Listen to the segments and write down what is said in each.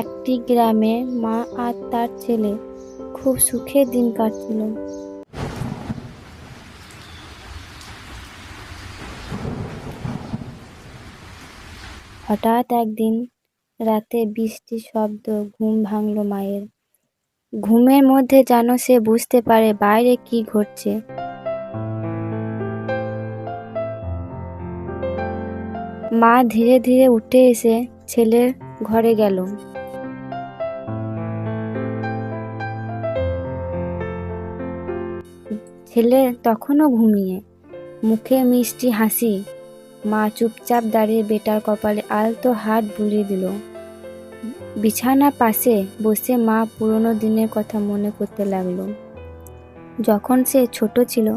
একটি গ্রামে মা আর তার ছেলে খুব সুখে দিন কাটছিল। হঠাৎ একদিন রাতে বৃষ্টির শব্দ, ঘুম ভাঙল মায়ের। ঘুমের মধ্যে যেন সে বুঝতে পারে বাইরে কি ঘটছে। মা ধীরে ধীরে উঠে এসে ছেলের ঘরে গেল। ছেলে তখনও ঘুমিয়ে। মুখে মিষ্টি হাসি। মা চুপচাপ দাঁড়িয়ে বেটার কপালে আলতো হাত বুলিয়ে দিল। বিছানার পাশে বসে মা পুরনো দিনের কথা মনে করতে লাগল। যখন সে ছোট ছিল,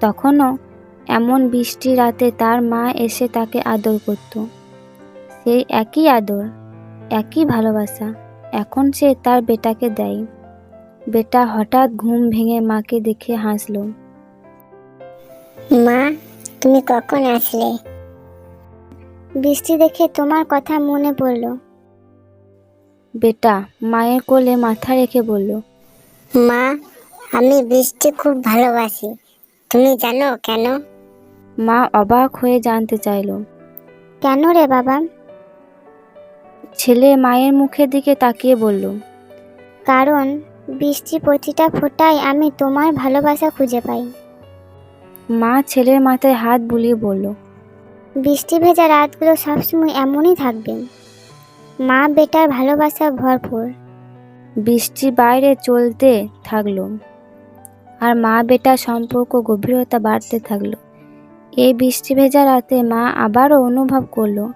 তখনও এমন বৃষ্টি রাতে তার মা এসে তাকে আদর করত। সেই একই আদর, একই ভালোবাসা এখন সে তার বেটাকে দেয়। বেটা হঠাৎ ঘুম ভেঙে মাকে দেখে হাসলো। মা তুমি কখন আসলে? বৃষ্টি দেখে তোমার কথা মনে পড়ল। বেটা মায়ের কোলে মাথা রেখে বলল মা আমি বৃষ্টি খুব ভালোবাসি। তুমি জানো কেন? মা অবাক হয়ে জানতে চাইল। কেন রে বাবা? ছেলে মায়ের মুখের দিকে তাকিয়ে বলল কারণ বৃষ্টি প্রতিটা ফোঁটায় আমি তোমার ভালোবাসা খুঁজে পাই। মা ছেলের মাথায় হাত বুলিয়ে বলল বৃষ্টি ভেজা রাতগুলো সবসময় এমনই থাকবে। মা বেটার ভালোবাসা ভরপুর। বৃষ্টি বাইরে চলতে থাকল আর মা বেটার সম্পর্ক গভীরতা বাড়তে থাকল। এই বৃষ্টি ভেজা রাতে মা আবারও অনুভব করল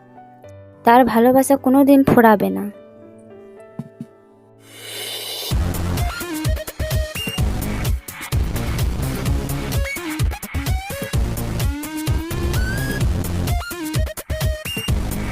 তার ভালোবাসা কোনো দিন ফোরাবে না।